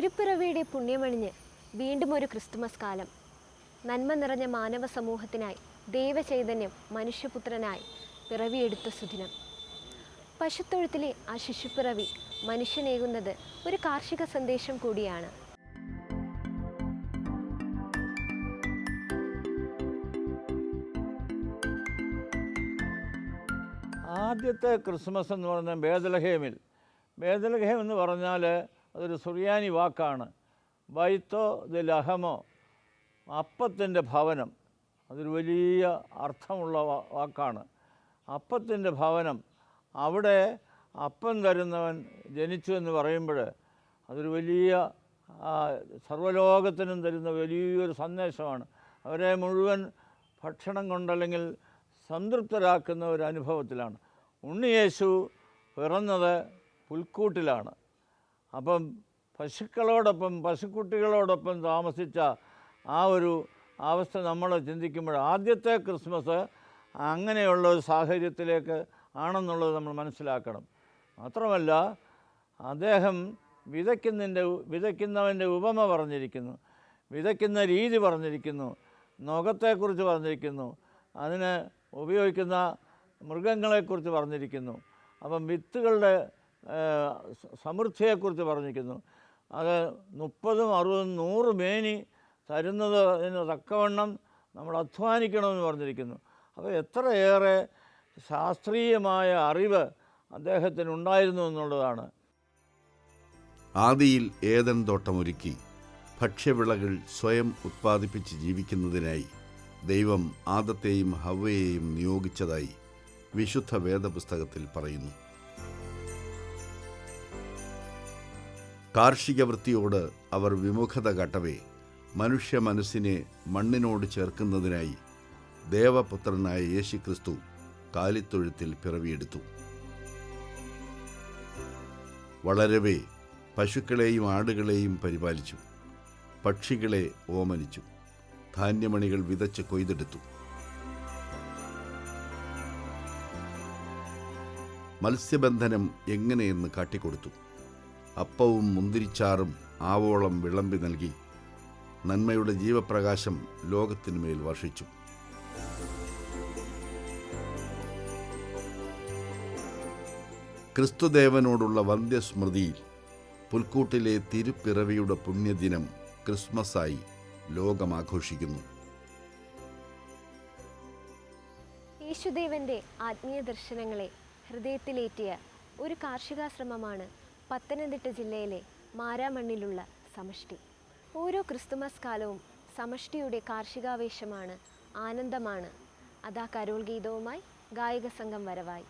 തിരുപ്പിറവിയുടെ പുണ്യമണിഞ്ഞ് വീണ്ടും ഒരു ക്രിസ്തുമസ് കാലം. നന്മ നിറഞ്ഞ മാനവ സമൂഹത്തിനായി ദൈവചൈതന്യം മനുഷ്യപുത്രനായി പിറവിയെടുത്ത സുദിനം. പശുത്തൊഴുത്തിലെ ആ ശിശുപ്പിറവി മനുഷ്യനേകുന്നത് ഒരു കാർഷിക സന്ദേശം കൂടിയാണ്. ആദ്യത്തെ ക്രിസ്മസ് എന്ന് പറഞ്ഞാൽ ബേദലഹേമിൽ ബേദലഹേം എന്ന് പറഞ്ഞാൽ അതൊരു സുറിയാനി വാക്കാണ്. ബൈത്തോ ദ ലഹമോ. അപ്പത്തിന്റെ ഭവനം. അതൊരു വലിയ അർത്ഥമുള്ള വാക്കാണ്. അപ്പത്തിന്റെ ഭവനം. അവിടെ അപ്പം തരുന്നവൻ ജനിച്ചു എന്ന് പറയുമ്പോൾ അതൊരു വലിയ സർവലോകത്തിനും തരുന്ന വലിയൊരു സന്ദേശമാണ്. അവരെ മുഴുവൻ ഭക്ഷണം കൊണ്ടല്ലെങ്കിൽ സംതൃപ്തരാക്കുന്ന ഒരു അനുഭവത്തിലാണ്. ഉണ്ണിയേശു പിറന്നത് പുൽക്കൂട്ടിലാണ്. അപ്പം പശുക്കളോടൊപ്പം പശുക്കുട്ടികളോടൊപ്പം താമസിച്ച ആ ഒരു അവസ്ഥ നമ്മൾ ചിന്തിക്കുമ്പോൾ ആദ്യത്തെ ക്രിസ്മസ് അങ്ങനെയുള്ള ഒരു സാഹചര്യത്തിലേക്ക് ആണെന്നുള്ളത് നമ്മൾ മനസ്സിലാക്കണം. മാത്രമല്ല അദ്ദേഹം വിതയ്ക്കുന്നതിന്റെ വിതയ്ക്കുന്നവന്റെ ഉപമ പറഞ്ഞിരിക്കുന്നു വിതയ്ക്കുന്ന രീതി പറഞ്ഞിരിക്കുന്നു നുഖത്തെക്കുറിച്ച് പറഞ്ഞിരിക്കുന്നു അതിന് ഉപയോഗിക്കുന്ന മൃഗങ്ങളെക്കുറിച്ച് പറഞ്ഞിരിക്കുന്നു. അപ്പം വിത്തുകളുടെ സമൃദ്ധിയെക്കുറിച്ച് പറഞ്ഞിരിക്കുന്നു. അത് മുപ്പതും അറുപതും നൂറ് മേനി തരുന്നത് എന്ന് തക്കവണ്ണം നമ്മൾ അധ്വാനിക്കണമെന്ന് പറഞ്ഞിരിക്കുന്നു. അപ്പോൾ എത്രയേറെ ശാസ്ത്രീയമായ അറിവ് അദ്ദേഹത്തിന് ഉണ്ടായിരുന്നു എന്നുള്ളതാണ്. ആദിയിൽ ഏതൻ തോട്ടമൊരുക്കി ഭക്ഷ്യവിളകൾ സ്വയം ഉത്പാദിപ്പിച്ച് ജീവിക്കുന്നതിനായി ദൈവം ആദത്തെയും ഹവയെയും നിയോഗിച്ചതായി വിശുദ്ധ വേദപുസ്തകത്തിൽ പറയുന്നു. കാർഷിക വൃത്തിയോട് അവർ വിമുഖത കട്ടവേ മനുഷ്യ മനസ്സിനെ മണ്ണിനോട് ചേർക്കുന്നതിനായി ദേവപുത്രനായ യേശുക്രിസ്തു കാലിത്തൊഴുത്തിൽ പിറവിയെടുത്തു. വളരവേ പശുക്കളെയും ആടുകളെയും പരിപാലിച്ചു. പക്ഷികളെ ഓമനിച്ചു. ധാന്യമണികൾ വിതച്ച് കൊയ്തെടുത്തു. മത്സ്യബന്ധനം എങ്ങനെയെന്ന് കാട്ടിക്കൊടുത്തു. അപ്പവും മുന്തിരിച്ചാറും ആവോളം വിളമ്പി നൽകി നന്മയുടെ ജീവപ്രകാശം ലോകത്തിനുമേൽ വർഷിച്ചു. ക്രിസ്തുദേവനോടുള്ള വന്ധ്യസ്മൃതിയിൽ പുൽക്കൂട്ടിലെ തിരുപ്പിറവിയുടെ പുണ്യദിനം ക്രിസ്മസായി ലോകമാഘോഷിക്കുന്നു. യേശുദേവന്റെ ആത്മീയ ദർശനങ്ങളെ ഹൃദയത്തിലേറ്റിയ ഒരു കാർഷികാശ്രമമാണ് പത്തനംതിട്ട ജില്ലയിലെ മാരാമണ്ണിലുള്ള സമഷ്ടി. ഓരോ ക്രിസ്തുമസ് കാലവും സമഷ്ടിയുടെ കാർഷികാവേശമാണ് ആനന്ദമാണ്. അതാ കരോൾ ഗീതവുമായി ഗായക സംഘം വരവായി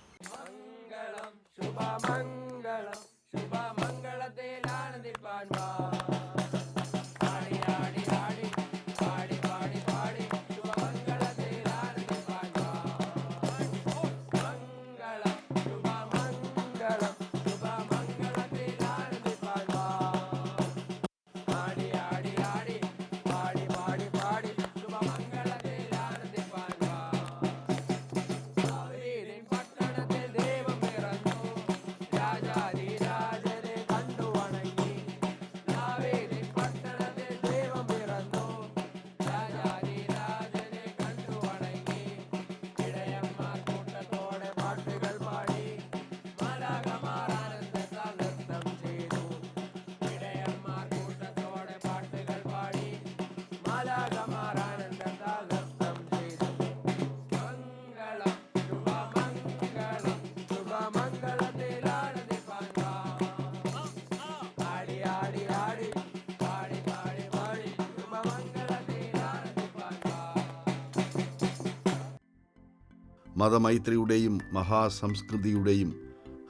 മതമൈത്രിയുടെയും മഹാസംസ്കൃതിയുടെയും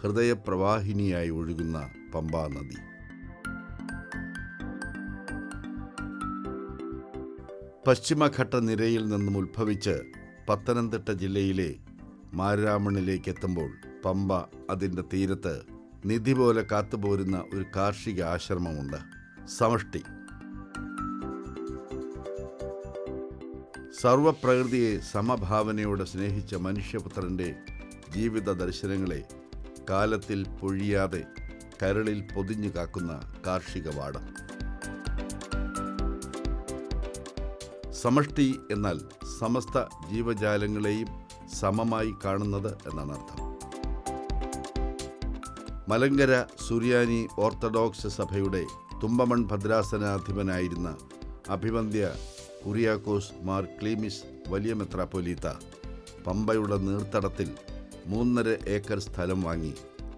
ഹൃദയപ്രവാഹിനിയായി ഒഴുകുന്ന പമ്പാ നദി. പശ്ചിമഘട്ട നിരയിൽ നിന്നും ഉത്ഭവിച്ച് പത്തനംതിട്ട ജില്ലയിലെ മാരാമണിലേക്ക് എത്തുമ്പോൾ പമ്പ അതിന്റെ തീരത്ത് നിധി പോലെ കാത്തുപോരുന്ന ഒരു കാർഷിക ആശ്രമമുണ്ട്. സമഷ്ടി സർവപ്രകൃതിയെ സമഭാവനയോടെ സ്നേഹിച്ച മനുഷ്യപുത്രന്റെ ജീവിത ദർശനങ്ങളെ കാലത്തിൽ പൊഴിയാതെ കരളിൽ പൊതിഞ്ഞു കാക്കുന്ന കാർഷിക വാടം. സമഷ്ടി എന്നാൽ സമസ്ത ജീവജാലങ്ങളെയും സമമായി കാണുന്നത് എന്നാണ് അർത്ഥം. മലങ്കര സുറിയാനി ഓർത്തഡോക്സ് സഭയുടെ തുമ്പമൺ ഭദ്രാസനാധിപനായിരുന്ന അഭിവന്ദ്യ കുറിയാക്കോസ് മാർ ക്ലീമിസ് വലിയ മെത്രാപ്പൊലീത്ത. പമ്പയുടെ നീർത്തടത്തിൽ മൂന്നര ഏക്കർ സ്ഥലം വാങ്ങി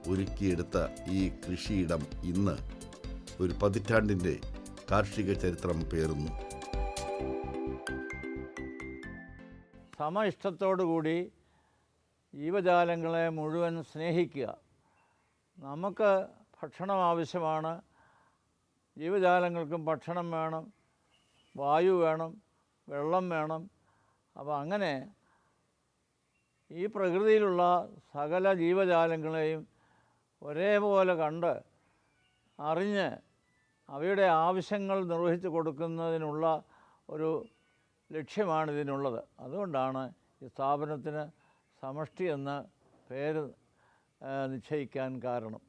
ഒരുക്കിയെടുത്ത ഈ കൃഷിയിടം ഇന്ന് ഒരു പതിറ്റാണ്ടിന്റെ കാർഷിക ചരിത്രം പേറുന്നു. സമ ഇഷ്ടത്തോടുകൂടി ജീവജാലങ്ങളെ മുഴുവൻ സ്നേഹിക്കുക. നമുക്ക് ഭക്ഷണം ആവശ്യമാണ്. ജീവജാലങ്ങൾക്കും ഭക്ഷണം വേണം. വായു വേണം വെള്ളം വേണം. അപ്പോൾ അങ്ങനെ ഈ പ്രകൃതിയിലുള്ള സകല ജീവജാലങ്ങളെയും ഒരേപോലെ കണ്ട് അറിഞ്ഞ് അവയുടെ ആവശ്യങ്ങൾ നിർവഹിച്ചു കൊടുക്കുന്നതിനുള്ള ഒരു ലക്ഷ്യമാണ് ഇതിനുള്ളത്. അതുകൊണ്ടാണ് ഈ സ്ഥാപനത്തിന് സമഷ്ടി എന്ന പേര് നിശ്ചയിക്കാൻ കാരണം.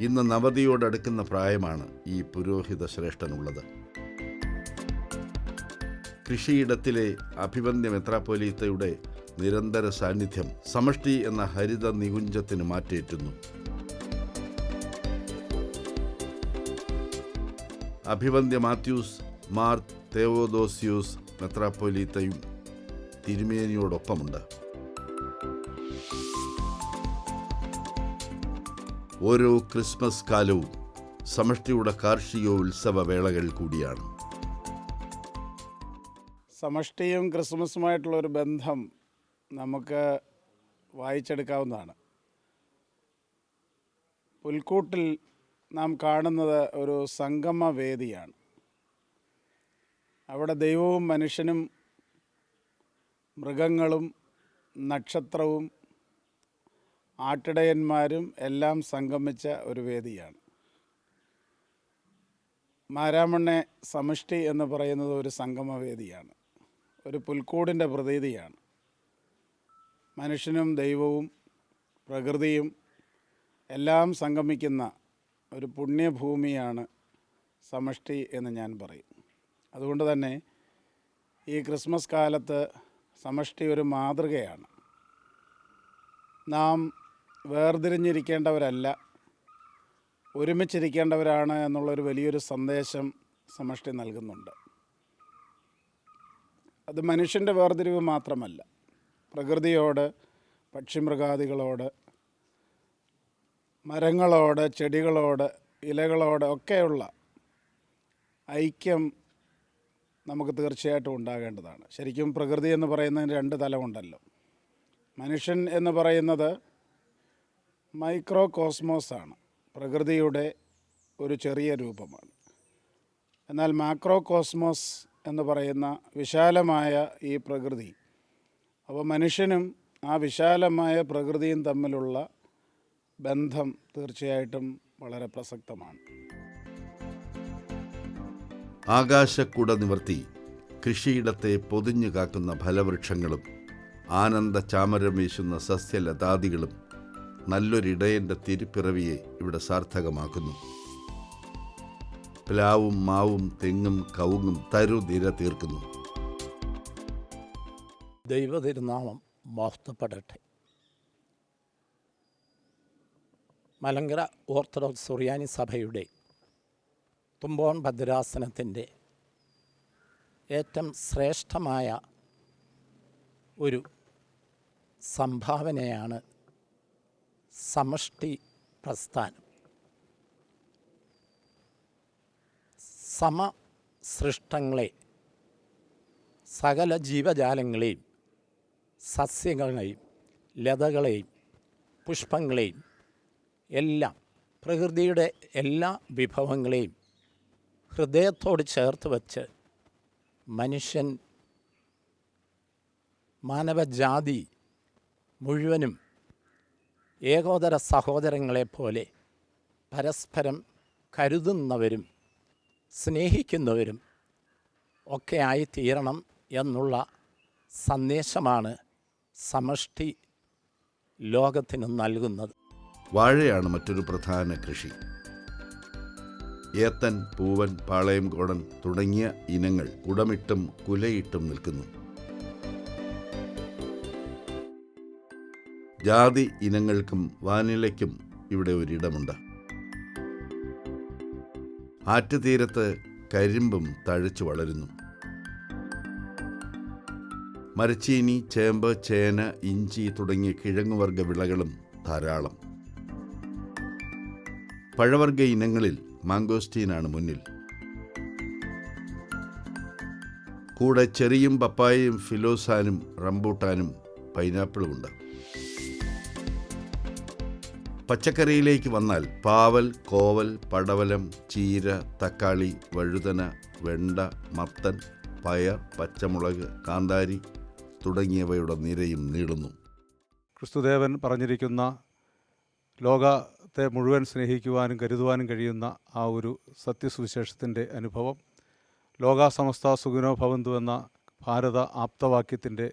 ഇന്ന് നവതിയോടടുക്കുന്ന പ്രായമാണ് ഈ പുരോഹിത ശ്രേഷ്ഠനുള്ളത് കൃഷിയിടത്തിലെ അഭിവന്ദ്യ മെത്രാപ്പൊലീത്തയുടെ നിരന്തര സാന്നിധ്യം സമഷ്ടി എന്ന ഹരിത നികുഞ്ചത്തിന് മാറ്റേറ്റുന്നു. അഭിവന്ദ്യ മാത്യൂസ് മാർ തേവോദോസ്യൂസ് മെത്രാപ്പൊലീത്തയും തിരുമേനിയോടൊപ്പമുണ്ട്. ഓരോ ക്രിസ്മസ് കാലവും സമഷ്ടിയുടെ കാർഷിക ഉത്സവ വേളകൾ കൂടിയാണ്. സമഷ്ടിയും ക്രിസ്മസുമായിട്ടുള്ളൊരു ബന്ധം നമുക്ക് വായിച്ചെടുക്കാവുന്നതാണ്. പുൽക്കൂട്ടിൽ നാം കാണുന്നത് ഒരു സംഗമ വേദിയാണ് അവിടെ ദൈവവും മനുഷ്യനും മൃഗങ്ങളും നക്ഷത്രവും ആട്ടിടയന്മാരും എല്ലാം സംഗമിച്ച ഒരു വേദിയാണ്. മാരാമണ്ണെ സമഷ്ടി എന്ന് പറയുന്നത് ഒരു സംഗമവേദിയാണ്. ഒരു പുൽക്കൂടിന്റെ പ്രതീതിയാണ്. മനുഷ്യനും ദൈവവും പ്രകൃതിയും എല്ലാം സംഗമിക്കുന്ന ഒരു പുണ്യഭൂമിയാണ് സമഷ്ടി എന്ന് ഞാൻ പറയും. അതുകൊണ്ട് തന്നെ ഈ ക്രിസ്മസ് കാലത്ത് സമഷ്ടി ഒരു മാതൃകയാണ്. നാം വേർതിരിഞ്ഞിരിക്കേണ്ടവരല്ല ഒരുമിച്ചിരിക്കേണ്ടവരാണ് എന്നുള്ളൊരു വലിയൊരു സന്ദേശം സമഷ്ടി നൽകുന്നുണ്ട്. അത് മനുഷ്യന്റെ വേർതിരിവ് മാത്രമല്ല. പ്രകൃതിയോട് പക്ഷിമൃഗാദികളോട് മരങ്ങളോട് ചെടികളോട് ഇലകളോട് ഒക്കെയുള്ള ഐക്യം നമുക്ക് തീർച്ചയായിട്ടും ഉണ്ടാകേണ്ടതാണ്. ശരിക്കും പ്രകൃതി എന്ന് പറയുന്നതിന് രണ്ട് തലമുണ്ടല്ലോ. മനുഷ്യൻ എന്ന് പറയുന്നത് മൈക്രോ കോസ്മോസാണ് പ്രകൃതിയുടെ ഒരു ചെറിയ രൂപമാണ്. എന്നാൽ മാക്രോ കോസ്മോസ് എന്ന് പറയുന്ന വിശാലമായ ഈ പ്രകൃതി. അപ്പോൾ മനുഷ്യനും ആ വിശാലമായ പ്രകൃതിയും തമ്മിലുള്ള ബന്ധം തീർച്ചയായിട്ടും വളരെ പ്രസക്തമാണ്. ആകാശക്കൂട നിവർത്തി കൃഷിയിടത്തെ പൊതിഞ്ഞു കാക്കുന്ന ഫലവൃക്ഷങ്ങളും ആനന്ദ ചാമരം വീശുന്ന സസ്യലതാദികളും നല്ലൊരിടയന്റെ തിരുപ്പിറവിയെ ഇവിടെ സാർത്ഥകമാക്കുന്നു. പ്ലാവും മാവും തെങ്ങും കവുങ്ങും തരുനിര തീർക്കുന്നു. ദൈവതിരുനാമം മോഹത്തപ്പെടട്ടെ മലങ്കര ഓർത്തഡോക്സ് സുറിയാനി സഭയുടെ തുമ്പോൺ ഭദ്രാസനത്തിന്റെ ഏറ്റവും ശ്രേഷ്ഠമായ ഒരു സംഭാവനയാണ് സമഷ്ടി പ്രസ്ഥാനം. സമസൃഷ്ടങ്ങളെ സകല ജീവജാലങ്ങളെയും സസ്യങ്ങളെയും ലതകളെയും പുഷ്പങ്ങളെയും എല്ലാം പ്രകൃതിയുടെ എല്ലാ വിഭവങ്ങളെയും ഹൃദയത്തോട് ചേർത്ത് വച്ച് മനുഷ്യൻ മാനവജാതി മുഴുവനും ഏകോദര സഹോദരങ്ങളെപ്പോലെ പരസ്പരം കരുതുന്നവരും സ്നേഹിക്കുന്നവരും ഒക്കെ ആയിത്തീരണം എന്നുള്ള സന്ദേശമാണ് സമഷ്ടി ലോകത്തിന് നൽകുന്നത്. വാഴയാണ് മറ്റൊരു പ്രധാന കൃഷി. ഏത്തൻ പൂവൻ പാളയം പാളയംകോടൻ തുടങ്ങിയ ഇനങ്ങൾ കുടമിട്ടും കുലയിട്ടും നിൽക്കുന്നു. ജാതി ഇനങ്ങൾക്കും വാനിലയ്ക്കും ഇവിടെ ഒരിടമുണ്ട്. ആറ്റുതീരത്ത് കരിമ്പും തഴച്ചു വളരുന്നു. മരച്ചീനി ചേമ്പ് ചേന ഇഞ്ചി തുടങ്ങിയ കിഴങ്ങുവർഗ വിളകളും ധാരാളം. പഴവർഗ ഇനങ്ങളിൽ മാങ്കോസ്റ്റീനാണ് മുന്നിൽ. കൂടെ ചെറിയും പപ്പായയും ഫിലോസാനും റംബൂട്ടാനും പൈനാപ്പിളും പൈനാപ്പിളുമുണ്ട് പച്ചക്കറിയിലേക്ക് വന്നാൽ പാവൽ കോവൽ പടവലം ചീര തക്കാളി വഴുതന വെണ്ട മത്തൻ പയർ പച്ചമുളക് കാന്താരി തുടങ്ങിയവയുടെ നിരയും നീളുന്നു. ക്രിസ്തുദേവൻ പറഞ്ഞിരിക്കുന്ന ലോകത്തെ മുഴുവൻ സ്നേഹിക്കുവാനും കരുതുവാനും കഴിയുന്ന ആ ഒരു സത്യസുവിശേഷത്തിന്റെ അനുഭവം ലോകാസമസ്ത സുഖിനോ ഭവന്തു എന്ന ഭാരത ആപ്തവാക്യത്തിന്റെ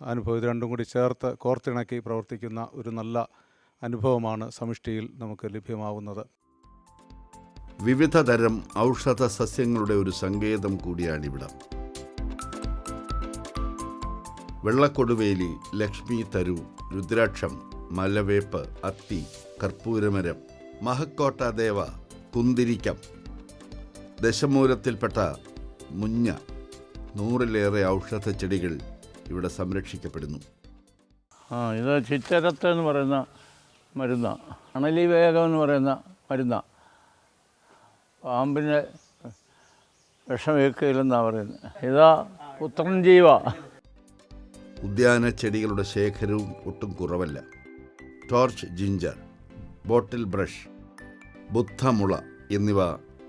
അനുഭവം ഇത് രണ്ടും കൂടി ചേർത്ത് കോർത്തിണക്കി പ്രവർത്തിക്കുന്ന ഒരു നല്ല അനുഭവമാണ് സമിഷ്ടിയിൽ നമുക്ക് ലഭ്യമാവുന്നത്. വിവിധ തരം ഔഷധ സസ്യങ്ങളുടെ ഒരു സങ്കേതം കൂടിയാണിവിടം. വെള്ളക്കൊടുവേലി ലക്ഷ്മി തരു രുദ്രാക്ഷം മലവേപ്പ് അത്തി കർപ്പൂരമരം മഹക്കോട്ട ദേവ കുന്തിരിക്കം ദശമൂലത്തിൽപ്പെട്ട മുഞ്ഞ നൂറിലേറെ ഔഷധ ചെടികൾ ഇവിടെ സംരക്ഷിക്കപ്പെടുന്നു. ആ ഇത് ചിറ്റരത്ത് എന്ന് പറയുന്ന മരുന്ന. അണലി വേഗം എന്ന് പറയുന്ന മരുന്നാണ് പാമ്പിന്റെ വിഷമേക്കില്ലെന്നാണ് പറയുന്നത്. ഇതാ പുത്രൻ ജീവ. ഉദ്യാന ചെടികളുടെ ശേഖരവും ഒട്ടും കുറവല്ല. ടോർച്ച് ജിഞ്ചർ ബോട്ടിൽ ബ്രഷ് ബുദ്ധമുള എന്നിവ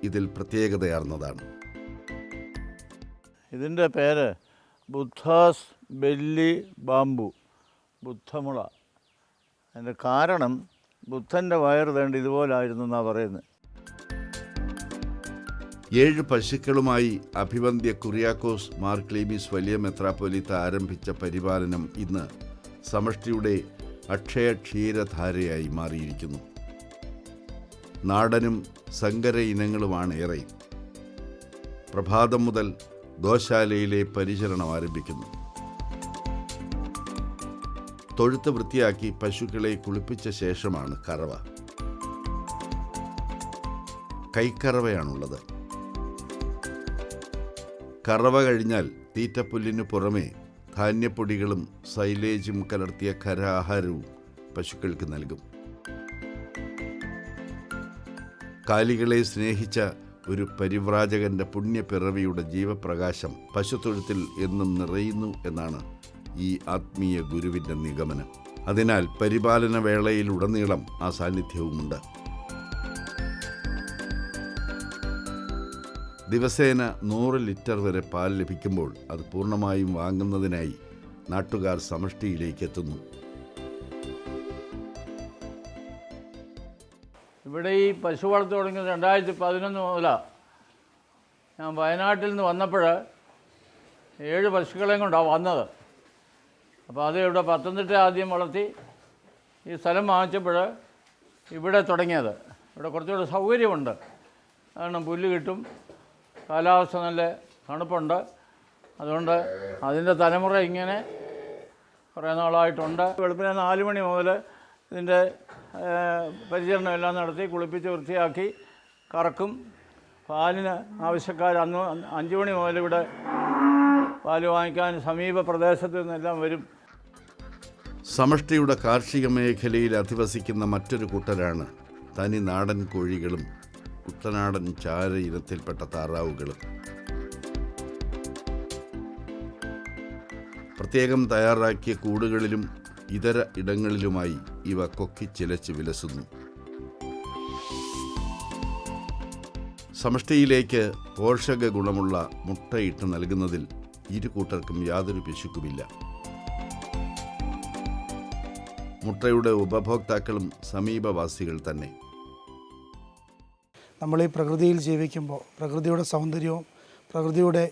ഇതിൽ പ്രത്യേകതയാർന്നതാണ്. ഇതിന്റെ പേര് ബുദ്ധാസ് ബെല്ലി ബാമ്പു ബുദ്ധമുള. അതിന്റെ കാരണം ബുദ്ധന്റെ വയറ് തേണ്ട ഇതുപോലായിരുന്നു എന്നാണ് പറയുന്നത്. ഏഴ് പശുക്കളുമായി അഭിവന്ധ്യ കുറിയാക്കോസ് മാർ ക്ലീമിസ് വലിയ മെത്രാപ്പൊലിത്ത ആരംഭിച്ച പരിപാലനം ഇന്ന് സമഷ്ടിയുടെ അക്ഷയ ക്ഷീരധാരയായി മാറിയിരിക്കുന്നു. നാടനും സങ്കര ഇനങ്ങളുമാണ് ഏറെ. പ്രഭാതം മുതൽ ഗോശാലയിലെ പരിചരണം ആരംഭിക്കുന്നു. തൊഴുത്ത് വൃത്തിയാക്കി പശുക്കളെ കുളിപ്പിച്ച ശേഷമാണ് കറവ. കൈക്കറവയാണുള്ളത്. കറവ കഴിഞ്ഞാൽ തീറ്റപ്പുല്ലിനു പുറമേ ധാന്യപ്പൊടികളും സൈലേജും കലർത്തിയ ഖരാഹാരവും പശുക്കൾക്ക് നൽകും. കാലികളെ സ്നേഹിച്ച ഒരു പരിവ്രാജകന്റെ പുണ്യപ്പിറവിയുടെ ജീവപ്രകാശം പശുത്തൊഴുത്തിൽ എന്നും നിറയുന്നു എന്നാണ് ഈ ആത്മീയ ഗുരുവിന്റെ നിഗമനം. അതിനാൽ പരിപാലന വേളയിലുടനീളം ആ സാന്നിധ്യവുമുണ്ട്. ദിവസേന നൂറ് ലിറ്റർ വരെ പാൽ ലഭിക്കുമ്പോൾ അത് പൂർണമായും വാങ്ങുന്നതിനായി നാട്ടുകാർ സമഷ്ടിയിലേക്ക് എത്തുന്നു ഇവിടെ ഈ പശു വളർത്ത് തുടങ്ങിയത് രണ്ടായിരത്തി പതിനൊന്ന് മുതലാണ് ഞാൻ വയനാട്ടിൽ നിന്ന് വന്നപ്പോൾ ഏഴ് പശുക്കളെയും കൊണ്ടാണ് വന്നത്. അപ്പോൾ അത് ഇവിടെ പത്തനംതിട്ട ആദ്യം വളർത്തി ഈ സ്ഥലം വാങ്ങിച്ചപ്പോൾ ഇവിടെ തുടങ്ങിയത്. ഇവിടെ കുറച്ചുകൂടെ സൗകര്യമുണ്ട്. കാരണം പുല്ല് കിട്ടും. കാലാവസ്ഥ നല്ല തണുപ്പുണ്ട്. അതുകൊണ്ട് അതിന്റെ തലമുറ ഇങ്ങനെ കുറേ നാളായിട്ടുണ്ട്. വെളുപ്പിനെ നാല് മണി മുതൽ ഇതിന്റെ പരിചരണം എല്ലാം നടത്തി കുളിപ്പിച്ച് വൃത്തിയാക്കി കറക്കും. പാലിന് ആവശ്യക്കാർ അന്ന് അഞ്ച് മണി മുതൽ ഇവിടെ പാൽ വാങ്ങിക്കാൻ സമീപ പ്രദേശത്ത് നിന്നെല്ലാം വരും. സമഷ്ടിയുടെ കാർഷിക മേഖലയിൽ അധിവസിക്കുന്ന മറ്റൊരു കൂട്ടരാണ് തനി നാടൻ കോഴികളും കുട്ടനാടൻ ചാര ഇനത്തിൽപ്പെട്ട താറാവുകളും. പ്രത്യേകം തയ്യാറാക്കിയ കൂടുകളിലും ഇതര ഇടങ്ങളിലുമായി ഇവ കൊക്കി കൊക്കിച്ചിലച്ച് വിലസുന്നു. സമഷ്ടിയിലേക്ക് പോഷക ഗുണമുള്ള മുട്ടയിട്ട് നൽകുന്നതിൽ ഇരു കൂട്ടർക്കും യാതൊരു പിശുക്കുമില്ല. മുട്ടയുടെ ഉപഭോക്താക്കളും സമീപവാസികൾ തന്നെ. നമ്മൾ ഈ പ്രകൃതിയിൽ ജീവിക്കുമ്പോൾ പ്രകൃതിയുടെ സൗന്ദര്യവും പ്രകൃതിയുടെ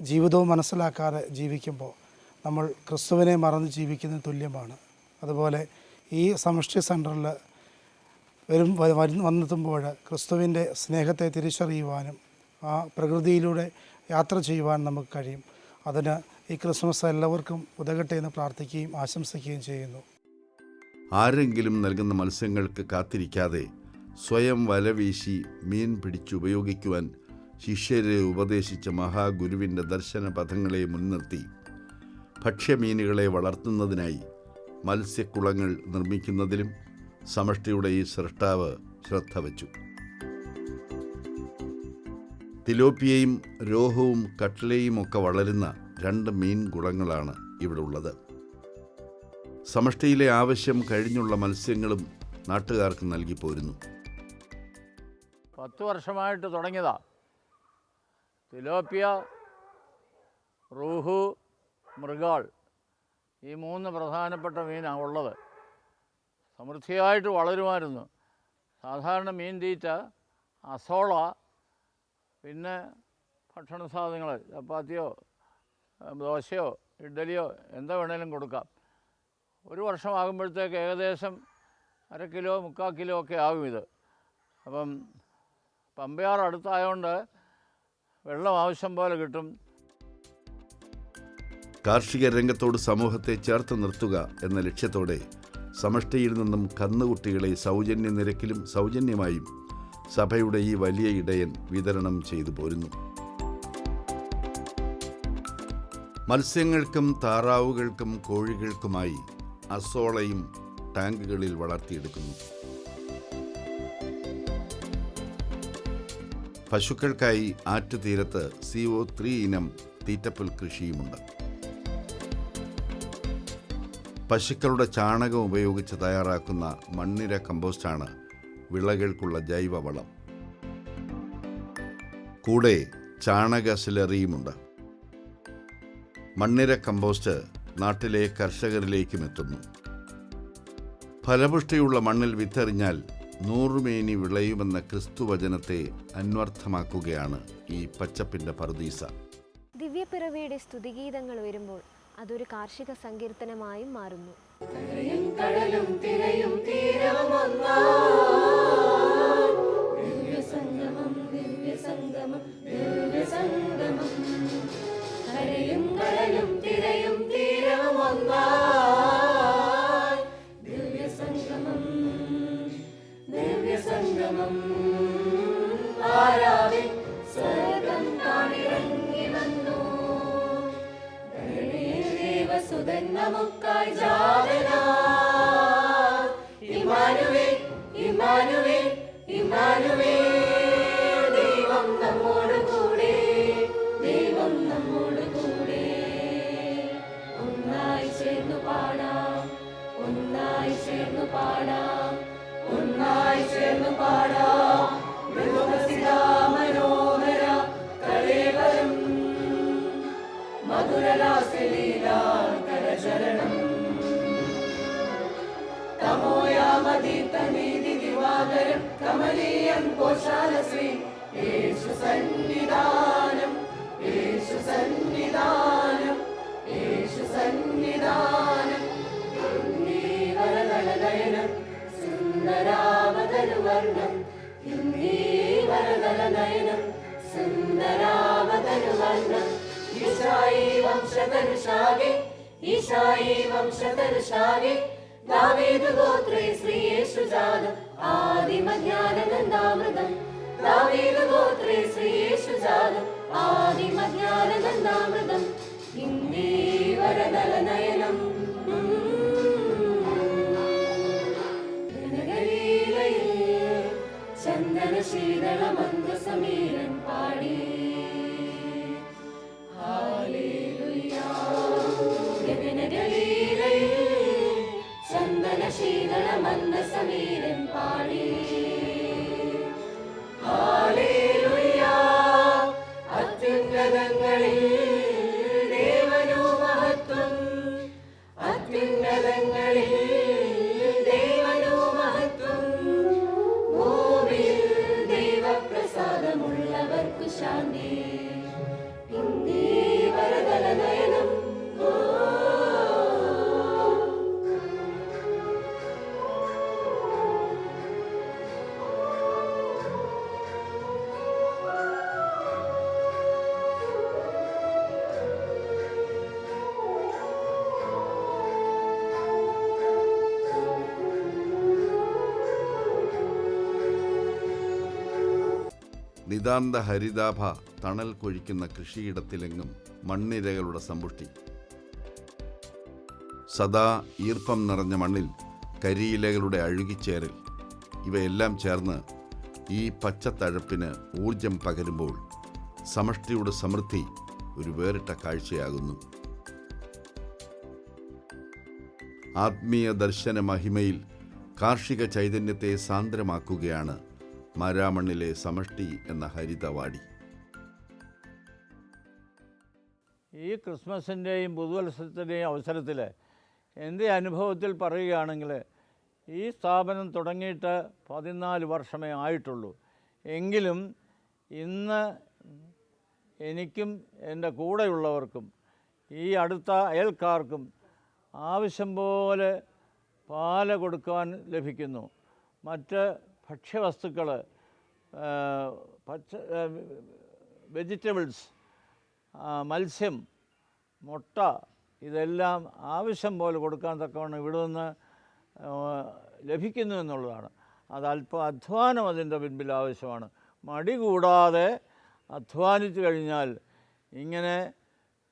ജീവിതവും മനസ്സിലാക്കാതെ ജീവിക്കുമ്പോൾ നമ്മൾ ക്രിസ്തുവിനെ മറന്ന് ജീവിക്കുന്ന തുല്യമാണ്. അതുപോലെ ഈ സമഷ്ടി സെന്ററിൽ വരും വന്നെത്തുമ്പോൾ ക്രിസ്തുവിന്റെ സ്നേഹത്തെ തിരിച്ചറിയുവാനും ആ പ്രകൃതിയിലൂടെ യാത്ര ചെയ്യുവാൻ നമുക്ക് കഴിയും. അതിന് ഈ ക്രിസ്മസ് എല്ലാവർക്കും ഉതകട്ടെ എന്ന് പ്രാർത്ഥിക്കുകയും ആശംസിക്കുകയും ചെയ്യുന്നു. ആരെങ്കിലും നൽകുന്ന മത്സ്യങ്ങൾക്ക് കാത്തിരിക്കാതെ സ്വയം വലവീശി മീൻ പിടിച്ചുപയോഗിക്കുവാൻ ശിഷ്യരെ ഉപദേശിച്ച മഹാഗുരുവിന്റെ ദർശന പഥങ്ങളെ മുൻനിർത്തി. ഭക്ഷ്യമീനുകളെ വളർത്തുന്നതിനായി മത്സ്യക്കുളങ്ങൾ നിർമ്മിക്കുന്നതിലും സമഷ്ടിയുടെ ഈ സൃഷ്ടാവ് ശ്രദ്ധ വച്ചു. തിലോപ്പിയയും രോഹവും കട്ട്ലയും ഒക്കെ വളരുന്ന രണ്ട് മീൻ കുളങ്ങളാണ് ഇവിടെ ഉള്ളത്. സമഷ്ടിയിലെ ആവശ്യം കഴിഞ്ഞുള്ള മത്സ്യങ്ങളും നാട്ടുകാർക്ക് നൽകി പോരുന്നു. പത്ത് വർഷമായിട്ട് തുടങ്ങിയതാ. തിലോപ്പിയ റൂഹു മൃഗാൾ ഈ മൂന്ന് പ്രധാനപ്പെട്ട മീനാണ് ഉള്ളത്. സമൃദ്ധിയായിട്ട് വളരുമായിരുന്നു. സാധാരണ മീൻ തീറ്റ അസോള പിന്നെ ഭക്ഷണ സാധനങ്ങൾ ചപ്പാത്തിയോ ദോശയോ ഇഡ്ഡലിയോ എന്താ വേണേലും കൊടുക്കാം. ഒരു വർഷമാകുമ്പോഴത്തേക്ക് ഏകദേശം അര കിലോ മുക്കാൽ കിലോ ഒക്കെ ആകും ഇത്. അപ്പം പമ്പയാർ അടുത്തായതുകൊണ്ട് വെള്ളം ആവശ്യം പോലെ കിട്ടും. കാർഷിക രംഗത്തോട് സമൂഹത്തെ ചേർത്ത് നിർത്തുക എന്ന ലക്ഷ്യത്തോടെ സമഷ്ടിയിൽ നിന്നും കന്നുകുട്ടികളെ സൗജന്യ നിരക്കിലും സൗജന്യമായും സഭയുടെ ഈ വലിയ ഇടയൻ വിതരണം ചെയ്തു പോരുന്നു. മത്സ്യങ്ങൾക്കും താറാവുകൾക്കും കോഴികൾക്കുമായി അസോളയും ടാങ്കുകളിൽ വളർത്തിയെടുക്കുന്നു. പശുക്കൾക്കായി ആറ്റുതീരത്ത് സി ഒ ത്രീ ഇനം തീറ്റപ്പുൽ കൃഷിയുമുണ്ട്. പശുക്കളുടെ ചാണകം ഉപയോഗിച്ച് തയ്യാറാക്കുന്ന മണ്ണിര കമ്പോസ്റ്റാണ് വിളകൾക്കുള്ള ജൈവവളം. കൂടെ ചാണക സിലറിയുമുണ്ട് മണ്ണിര കമ്പോസ്റ്റ് നാട്ടിലെ കർഷകരിലേക്കും എത്തുന്നു. ഫലപുഷ്ടിയുള്ള മണ്ണിൽ വിത്തെറിഞ്ഞാൽ നൂറുമേനി വിളയുമെന്ന ക്രിസ്തുവചനത്തെ അന്വർത്ഥമാക്കുകയാണ് ഈ പച്ചപ്പിന്റെ പറുദീസ. ദിവ്യപ്പിറവിയുടെ സ്തുതിഗീതങ്ങൾ വരുമ്പോൾ അതൊരു കാർഷിക സങ്കീർത്തനമായും മാറുന്നു. なもっかいじゃあな നയനം സുന്ദരാവതരുവർണം. ഈശായി വംശതരുഷാകെ ഈശായി വംശതരുഷാകെ ദാവേദു ഗോത്രേ ശ്രീയേഷു ജാതം ആദിമജ്ഞാനനന്ദാമൃതം. ദാവേദു ഗോത്രേ ശ്രീയേഷു ജാതം ആദിമജ്ഞാനനന്ദാമൃതം. ഇന്ദേ വരദലനയനം ചന്ദന ശീതളമന്ദ സമീരൻ പാടി. ചന്ദന ശീതളമന്ന സമീരൻ പാടി. അത്യുന്നതങ്ങളിൽ നിതാന്ത ഹരിതാഭ തണൽ കൊഴിക്കുന്ന കൃഷിയിടത്തിലെങ്ങും മണ്ണിരകളുടെ സമ്പുഷ്ടി. സദാ ഈർപ്പം നിറഞ്ഞ മണ്ണിൽ കരിയിലകളുടെ അഴുകിച്ചേരൽ. ഇവയെല്ലാം ചേർന്ന് ഈ പച്ചത്തഴപ്പിന് ഊർജം പകരുമ്പോൾ സമഷ്ടിയുടെ സമൃദ്ധി ഒരു വേറിട്ട കാഴ്ചയാകുന്നു. ആത്മീയ ദർശന മഹിമയിൽ കാർഷിക ചൈതന്യത്തെ സാന്ദ്രമാക്കുകയാണ് മാരാമണ്ണിലെ സമഷ്ടി എന്ന ഹരിതവാടി. ഈ ക്രിസ്മസിന്റെയും പുതുവത്സരത്തിന്റെയും അവസരത്തിൽ എന്റെ അനുഭവത്തിൽ പറയുകയാണെങ്കിൽ ഈ സ്ഥാപനം തുടങ്ങിയിട്ട് പതിനാല് വർഷമേ ആയിട്ടുള്ളൂ. എങ്കിലും ഇന്ന് എനിക്കും എന്റെ കൂടെയുള്ളവർക്കും ഈ അടുത്ത അയൽക്കാർക്കും ആവശ്യം പോലെ പാല കൊടുക്കാൻ ലഭിക്കുന്നു. മറ്റ് ഭക്ഷ്യവസ്തുക്കൾ പച്ച വെജിറ്റബിൾസ് മത്സ്യം മുട്ട ഇതെല്ലാം ആവശ്യം പോലെ കൊടുക്കാൻ തക്കവണ്ണം ഇവിടെ നിന്ന് ലഭിക്കുന്നു എന്നുള്ളതാണ്. അത് അല്പം അധ്വാനം അതിന്റെ പിൻപിൽ ആവശ്യമാണ്. മടി കൂടാതെ അധ്വാനിച്ചു കഴിഞ്ഞാൽ ഇങ്ങനെ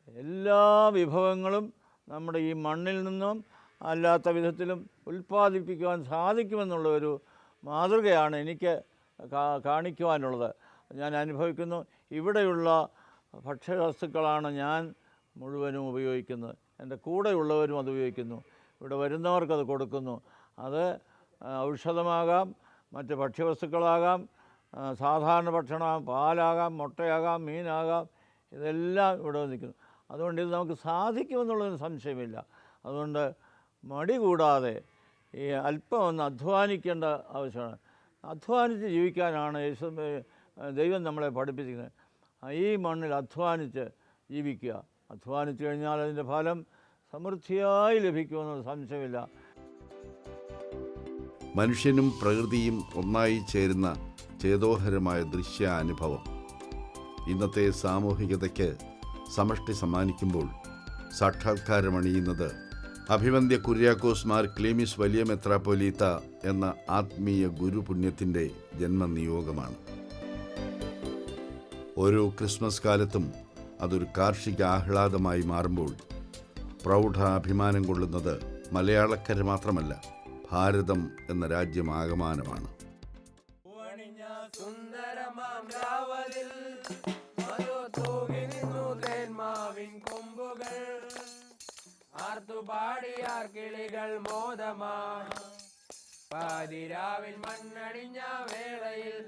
എല്ലാ വിഭവങ്ങളും നമ്മുടെ ഈ മണ്ണിൽ നിന്നും അല്ലാത്ത വിധത്തിലും ഉൽപ്പാദിപ്പിക്കുവാൻ സാധിക്കുമെന്നുള്ള ഒരു മാതൃകയാണ് എനിക്ക് കാണിക്കുവാനുള്ളത്. ഞാൻ അനുഭവിക്കുന്നു ഇവിടെയുള്ള ഭക്ഷ്യവസ്തുക്കളാണ് ഞാൻ മുഴുവനും ഉപയോഗിക്കുന്നത്. എന്റെ കൂടെയുള്ളവരും അത് ഉപയോഗിക്കുന്നു. ഇവിടെ വരുന്നവർക്കത് കൊടുക്കുന്നു. അത് ഔഷധമാകാം മറ്റ് ഭക്ഷ്യവസ്തുക്കളാകാം സാധാരണ ഭക്ഷണം പാലാകാം മുട്ടയാകാം മീനാകാം ഇതെല്ലാം ഇവിടെ നിൽക്കുന്നു അതുകൊണ്ട് ഇത് നമുക്ക് സാധിക്കുമെന്നുള്ളതിന് സംശയമില്ല. അതുകൊണ്ട് മടി കൂടാതെ ഈ അല്പം ഒന്ന് അധ്വാനിക്കേണ്ട ആവശ്യമാണ്. അധ്വാനിച്ച് ജീവിക്കാനാണ് യേശു ദൈവം നമ്മളെ പഠിപ്പിച്ചിരിക്കുന്നത്. ഈ മണ്ണിൽ അധ്വാനിച്ച് ജീവിക്കുക. അധ്വാനിച്ചു കഴിഞ്ഞാൽ അതിന്റെ ഫലം സമൃദ്ധിയായി ലഭിക്കുമെന്ന് സംശയമില്ല. മനുഷ്യനും പ്രകൃതിയും ഒന്നായി ചേരുന്ന ചേതോഹരമായ ദൃശ്യാനുഭവം ഇന്നത്തെ സാമൂഹികതയ്ക്ക് സമഷ്ടി സമ്മാനിക്കുമ്പോൾ സാക്ഷാത്കാരമണിയുന്നത് അഭിവന്ദ്യ കുര്യാക്കോസ് മാർ ക്ലീമിസ് വലിയ മെത്രാപ്പൊലീത്ത എന്ന ആത്മീയ ഗുരുപുണ്യത്തിന്റെ ജന്മനിയോഗമാണ്. ഓരോ ക്രിസ്മസ് കാലത്തും അതൊരു കാർഷിക ആഹ്ലാദമായി മാറുമ്പോൾ പ്രൗഢ അഭിമാനം കൊള്ളുന്നത് മലയാളക്കര മാത്രമല്ല ഭാരതം എന്ന രാജ്യമാകമാനമാണ് ആർത്തുപാടിയാർ കിളികൾ മോദമായി പാതിരാവിൽ മണ്ണടിഞ്ഞ വേളയിൽ.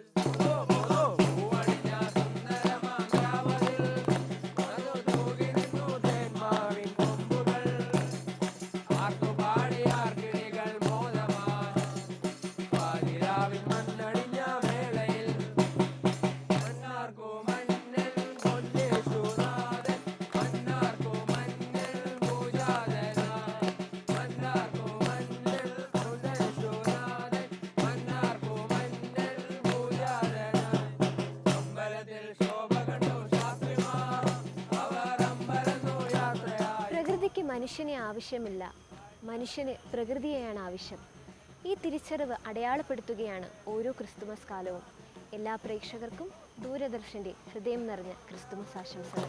മനുഷ്യനെ ആവശ്യമില്ല. മനുഷ്യന് പ്രകൃതിയെയാണ് ആവശ്യം. ഈ തിരിച്ചറിവ് അടയാളപ്പെടുത്തുകയാണ് ഓരോ ക്രിസ്തുമസ് കാലവും. എല്ലാ പ്രേക്ഷകർക്കും ദൂരദർശന്റെ ഹൃദയം നിറഞ്ഞ ക്രിസ്തുമസ് ആശംസകൾ.